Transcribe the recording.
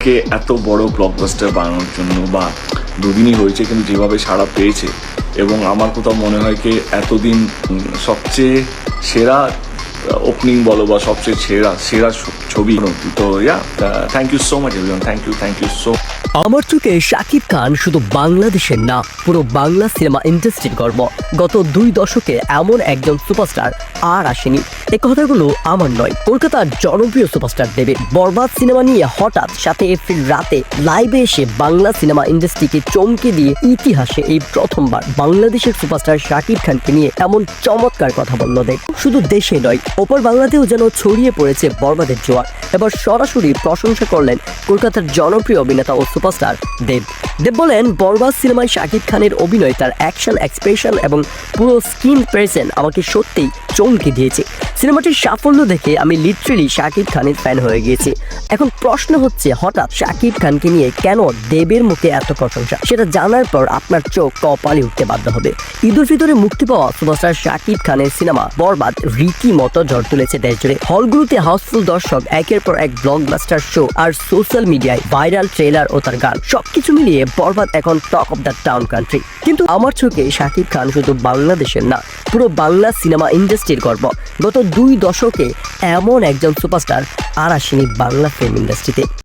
কে এত বড় ব্লকবাস্টার বানানোর জন্য বা দুদিনই হয়েছে কিন্তু যেভাবে সাড়া পেয়েছে, এবং আমার কোথাও মনে হয় কি এতদিন সবচেয়ে সেরা ওপেনিং বলো বা সবচেয়ে সেরা সেরা ছবি, তো yeah thank you so much everyone thank you thank you so আমার চোখে শাকিব খান শুধু বাংলাদেশের না, পুরো বাংলা সিনেমা ইন্ডাস্ট্রির গর্ব। গত দুই দশকে এমন একজন সুপারস্টার আর আসেনি। এই কথাগুলো আমার নয়, কলকাতার জনপ্রিয় সুপারস্টার দেবে বরবাদ সিনেমা নিয়ে হঠাৎ সাথে এপ্রিল রাতে লাইভে এসে বাংলা সিনেমা ইন্ডাস্ট্রিকে চমকে দিয়ে ইতিহাসে এই প্রথমবার বাংলাদেশের সুপারস্টার শাকিব খানকে নিয়ে এমন চমৎকার কথা বলল দেব শুধু দেশে নয়, ওপর বাংলাতেও যেন ছড়িয়ে পড়েছে বরবাদের জোয়ার। এবার সরাসরি প্রশংসা করলেন কলকাতার জনপ্রিয় অভিনেতা ও সুপারস্টার দেব। দেব বলেন, বরবাদ সিনেমায় শাকিব খানের অভিনয় তার অ্যাকশন এক্সপ্রেশন এবং পুরো স্কিন প্রেজেন্ট আমাকে সত্যিই চমকে দিয়েছে। সিনেমাটির সাফল্য দেখে আমি লিটারেলি শাকিব খানের ফ্যান হয়ে গিয়েছি। এখন প্রশ্ন হচ্ছে, হঠাৎ শাকিব খানকে নিয়ে কেন দেবের মুখে এত প্রশংসা? সেটা জানার পর আপনার চোখ কপালে উঠতে বাধ্য হবে। ঈদুল ফিতরে মুক্তি পাওয়া সুপারস্টার শাকিব খানের সিনেমা বরবাদ রীতিমতো ঝড় তুলেছে দেশ জুড়ে হলগুলোতে হাউসফুল দর্শক, একের পর এক ব্লকবাস্টার শো আর সোশ্যাল মিডিয়ায় ভাইরাল ট্রেলার ও তার গান। সবকিছু মিলিয়ে বরবাদ এখন talk of the town country কিন্তু আমার চোখে শাকিব খান শুধু বাংলাদেশের না পুরো বাংলা সিনেমা ইন্ডাস্ট্রির গর্ব। গত দুই দশকে এমন একজন সুপারস্টার আর আসেনি বাংলা ফিল্ম ইন্ডাস্ট্রিতে